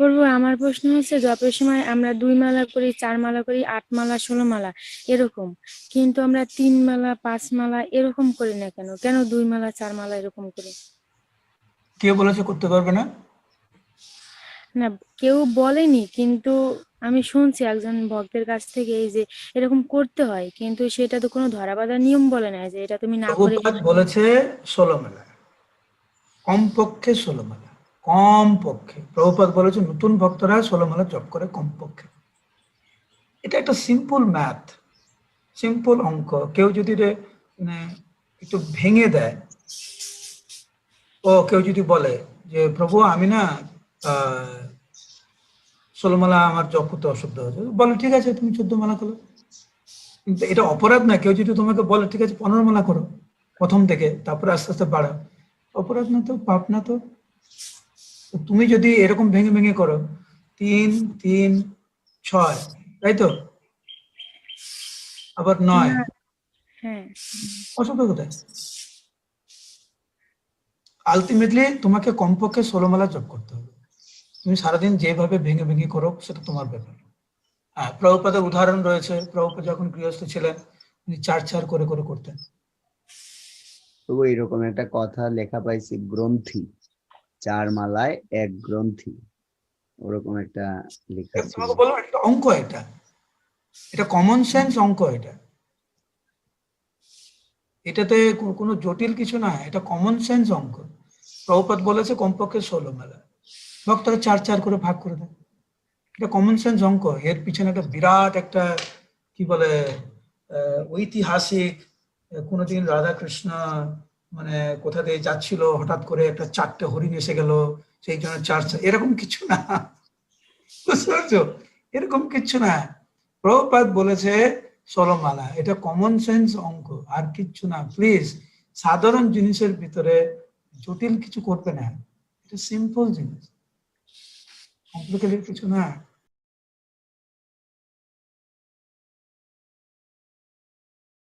প্রভু আমার প্রশ্ন হচ্ছে জপের সময় আমরা দুই মালা করি চার মালা করি আট মালা ষোলো মালা এরকম। কিন্তু আমরা তিন মালা পাঁচ মালা এরকম করি না কেন? কেন দুই মালা চার মালা এরকম করি? কে বলেছে করতে পারবে না? না কেউ বলেনি কিন্তু আমি শুনছি একজন ভক্তের কাছ থেকে এই যে এরকম করতে হয় কিন্তু সেটা তো কোনো ধরাবাঁধা নিয়ম বলে না যে এটা তুমি না করে বলেছে ষোলো মালা কমপক্ষে ষোলো মেলা। কম পক্ষে প্রভুপাদ বলেছে নতুন ভক্তরা ষোলো মেলা জপ করে কমপক্ষে। এটা একটা সিম্পল ম্যাথ সিম্পল অঙ্ক। কেউ যদি মানে একটু ভেঙে দেয় ও কেউ যদি বলে যে প্রভু আমি না আহ, ষোলো আমার জপ করতে অসুবিধা হচ্ছে বলে ঠিক আছে তুমি চোদ্দ মালা করো। কিন্তু এটা অপরাধ না কেউ যদি তোমাকে বলে ঠিক আছে পনেরো মালা করো প্রথম থেকে তারপরে আস্তে আস্তে বাড়াও। অপরাধ না তো পাপ না তো তুমি যদি এরকম ভেঙে ভেঙে করো তিন তিন ছয় তাই তো? আবার নয়। হ্যাঁ অসুবিধা কোথায় আলটিমেটলি তোমাকে কমপক্ষে ষোলো মালা জপ করতে হবে। তুমি সারাদিন যেভাবে ভেঙে ভেঙে করো সেটা তোমার ব্যাপার। হ্যাঁ প্রভুপাদের উদাহরণ রয়েছে প্রভুপাদ যখন গৃহস্থ ছিলেন তিনি চার চার করে করে করতেন। তবু এরকম একটা কথা লেখা পাইছি গ্রন্থি। চার মালায় এক গ্রন্থি। ওরকম একটা লেখা তোমাকে বললাম এটা অঙ্ক এটা? এটা কমন সেন্স অঙ্ক এটা? এটাতে কোনো জটিল কিছু না এটা কমন সেন্স অঙ্ক। প্রভুপাত বলেছে কমপক্ষে ষোলো মেলা। ভক্তরা চার চার করে ভাগ করে দেয়। এটা কমন সেন্স অঙ্ক। এর পিছনে একটা বিরাট একটা কি বলে আহ, ঐতিহাসিক কোনোদিন রাধাকৃষ্ণ মানে কোথা দিয়ে যাচ্ছিল, হঠাৎ করে একটা চারটে হরিণ এসে গেল, সেই জন্য চার এরকম কিছু না। বুঝতে পারছ? এরকম কিচ্ছু না। প্রভুপাত বলেছে ষোলমালা এটা কমন সেন্স অঙ্ক, আর কিচ্ছু না। প্লিজ সাধারণ জিনিসের ভিতরে জটিল কিছু করবে না। এটা সিম্পল জিনিস। কমপ্লিকেটেড কিছু না।